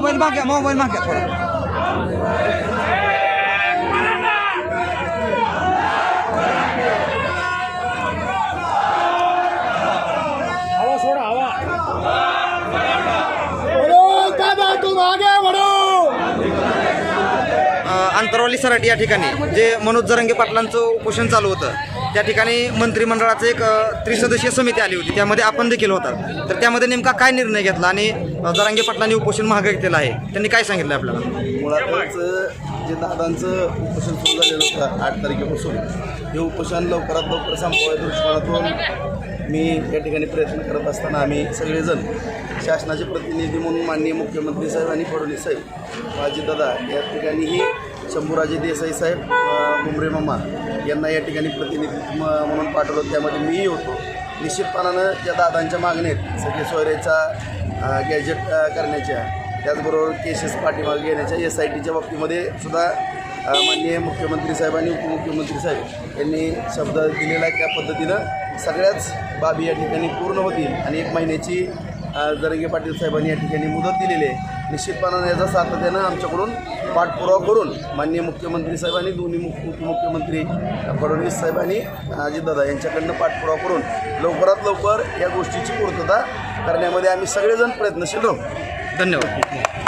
vamos a ver a. Antarwali सराट या ठिकाणी जे मनोज जरंगे पाटलांचं उपोषण चालू होतं त्या ठिकाणी मंत्रिमंडळाचं एक त्रिसदस्यीय समिती आली होती. त्यामध्ये आपण देखील होता. तर त्यामध्ये नेमका काय निर्णय घेतला आणि अ, जरांगे पाटलांनी उपोषण महाग केलं आहे? त्यांनी काय सांगितलं आपल्याला? मुळातच जे दादांचं उपोषण सुरू झालेलं होतं आठ तारखेपासून हे उपोषण लवकरात लवकर संपवाय दृष्टिकोनातून मी या ठिकाणी प्रयत्न करत असताना आम्ही सगळेजण शासनाचे प्रतिनिधी म्हणून माननीय मुख्यमंत्री साहेब आणि फडणवीस साहेब अजितदादा या ठिकाणीही शंभूराजे देसाई साहेब मुंबरे मामा यांना या ठिकाणी प्रतिनिधी म्हणून पाठवलं. त्यामध्ये मीही होतो. निश्चितपणानं ज्या दादांच्या मागण्या आहेत सगळे सोयरेचा गॅजेट करण्याच्या त्याचबरोबर केसेस पाठीमागे घेण्याच्या एस आय टीच्या बाबतीमध्ये सुद्धा माननीय मुख्यमंत्री साहेब आणि उपमुख्यमंत्री साहेब यांनी शब्द दिलेला आहे. त्या पद्धतीनं सगळ्याच बाबी या ठिकाणी पूर्ण होतील आणि एक महिन्याची जरंगे पाटील साहेबांनी या ठिकाणी मुदत दिलेली आहे. निश्चितपणानं याचा सातत्यानं आमच्याकडून पाठपुरावा करून माननीय मुख्यमंत्री साहेब आणि दोन्ही मुख्य उपमुख्यमंत्री फडणवीस साहेब आणि अजितदादा यांच्याकडनं पाठपुरावा करून लवकरात लवकर या गोष्टीची पूर्तता करण्यामध्ये आम्ही सगळेजण प्रयत्नशील राहू. धन्यवाद.